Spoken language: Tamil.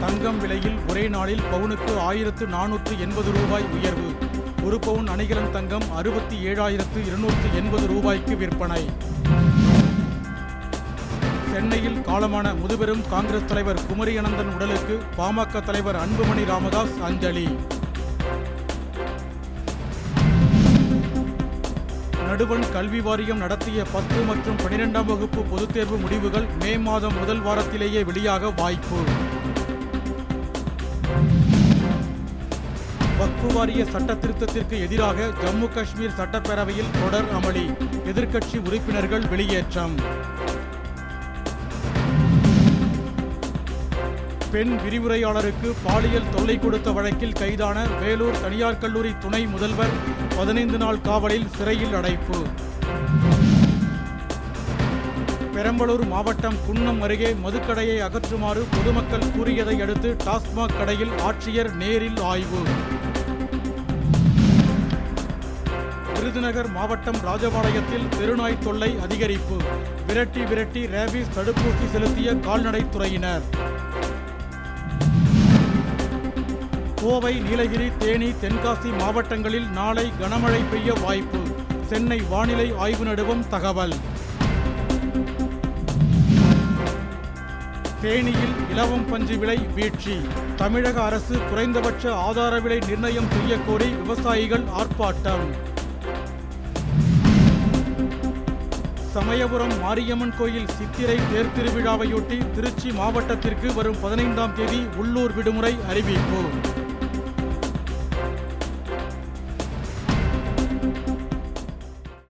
தங்கம் விலையில் ஒரே நாளில் பவுனுக்கு ஆயிரத்து நானூற்று எண்பது ரூபாய் உயர்வு. ஒரு பவுன் அணிகலன் தங்கம் அறுபத்தி ஏழாயிரத்து இருநூற்று எண்பது ரூபாய்க்கு விற்பனை. சென்னையில் காலமான முதுபெரும் காங்கிரஸ் தலைவர் குமரி அனந்தன் உடலுக்கு பாமக தலைவர் அன்புமணி ராமதாஸ் அஞ்சலி. நடுவண் கல்வி வாரியம் நடத்திய பத்து மற்றும் பனிரெண்டாம் வகுப்பு பொதுத் தேர்வு முடிவுகள் மே மாதம் முதல் வாரத்திலேயே வெளியாக வாய்ப்பு. வக்பு வாரிய சட்ட திருத்தத்திற்கு எதிராக ஜம்மு காஷ்மீர் சட்டப்பேரவையில் தொடர் அமளி. எதிர்க்கட்சி உறுப்பினர்கள் வெளியேற்றம். பெண் விரிவுரையாளருக்கு பாலியல் தொல்லை கொடுத்த வழக்கில் கைதான வேலூர் தனியார் கல்லூரி துணை முதல்வர் பதினைந்து நாள் காவலில் சிறையில் அடைப்பு. பெரம்பலூர் மாவட்டம் குன்னம் அருகே மதுக்கடையை அகற்றுமாறு பொதுமக்கள் கூறியதை அடுத்து டாஸ்மாக் கடையில் ஆட்சியர் நேரில் ஆய்வு. விருதுநகர் மாவட்டம் ராஜபாளையத்தில் தெருநாய் தொல்லை அதிகரிப்பு. விரட்டி விரட்டி ரேபிஸ் தடுப்பூசி செலுத்திய கால்நடைத்துறையினர் கோவை நீலகிரி தேனி தென்காசி மாவட்டங்களில் நாளை கனமழை பெய்ய வாய்ப்பு. சென்னை வானிலை ஆய்வு நடுவம் தகவல். தேனியில் இலவம் பஞ்சு விலை வீழ்ச்சி. தமிழக அரசு குறைந்தபட்ச ஆதார விலை நிர்ணயம் செய்யக்கோரி விவசாயிகள் ஆர்ப்பாட்டம். சமயபுரம் மாரியம்மன் கோயில் சித்திரை தேர் திருவிழாவையொட்டி திருச்சி மாவட்டத்திற்கு வரும் பதினைந்தாம் தேதி உள்ளூர் விடுமுறை அறிவிப்பு.